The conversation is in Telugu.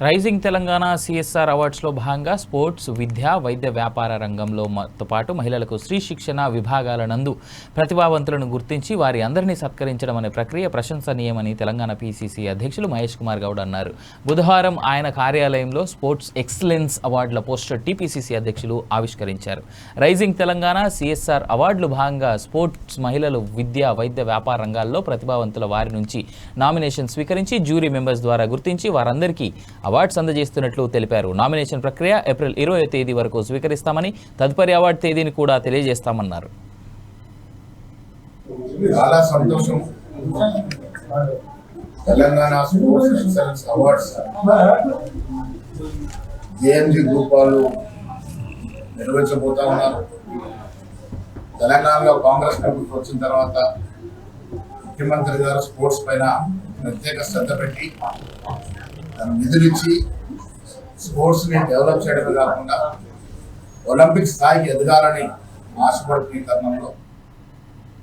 రైజింగ్ తెలంగాణ సిఎస్ఆర్ అవార్డ్స్లో భాగంగా స్పోర్ట్స్ విద్య వైద్య వ్యాపార రంగంలో పాటు మహిళలకు స్త్రీ శిక్షణ విభాగాల నందు ప్రతిభావంతులను గుర్తించి వారి అందరినీ సత్కరించడం అనే ప్రక్రియ ప్రశంసనీయమని తెలంగాణ పీసీసీ అధ్యక్షులు మహేష్ కుమార్ గౌడ్ అన్నారు. బుధవారం ఆయన కార్యాలయంలో స్పోర్ట్స్ ఎక్సలెన్స్ అవార్డుల పోస్టర్ టీపీసీసీ అధ్యక్షులు ఆవిష్కరించారు. రైజింగ్ తెలంగాణ సిఎస్ఆర్ అవార్డులు భాగంగా స్పోర్ట్స్ మహిళలు విద్య వైద్య వ్యాపార రంగాల్లో ప్రతిభావంతుల వారి నుంచి నామినేషన్ స్వీకరించి జ్యూరీ మెంబర్స్ ద్వారా గుర్తించి వారందరికీ అవార్డ్స్ అందజేస్తున్నట్లు తెలిపారు. నామినేషన్ ప్రక్రియ ఏప్రిల్ ఇరవై తేదీ వరకు స్వీకరిస్తామని తదుపరి అవార్డు తేదీని కూడా తెలియజేస్తామన్నారు. చాలా సంతోషం. Telangana sports excellence awards. JMG group వాళ్ళు నిర్వహించబోతా ఉన్నారు. తెలంగాణలో కాంగ్రెస్ ప్రభుత్వం వచ్చిన తర్వాత ముఖ్యమంత్రి గారు స్పోర్ట్స్ పైన ప్రత్యేక శ్రద్ధ పెట్టి తన నిధులిచ్చి స్పోర్ట్స్ని డెవలప్ చేయడమే కాకుండా ఒలింపిక్ స్థాయికి ఎదగాలని ఆశపడుతున్న ఈ తరుణంలో.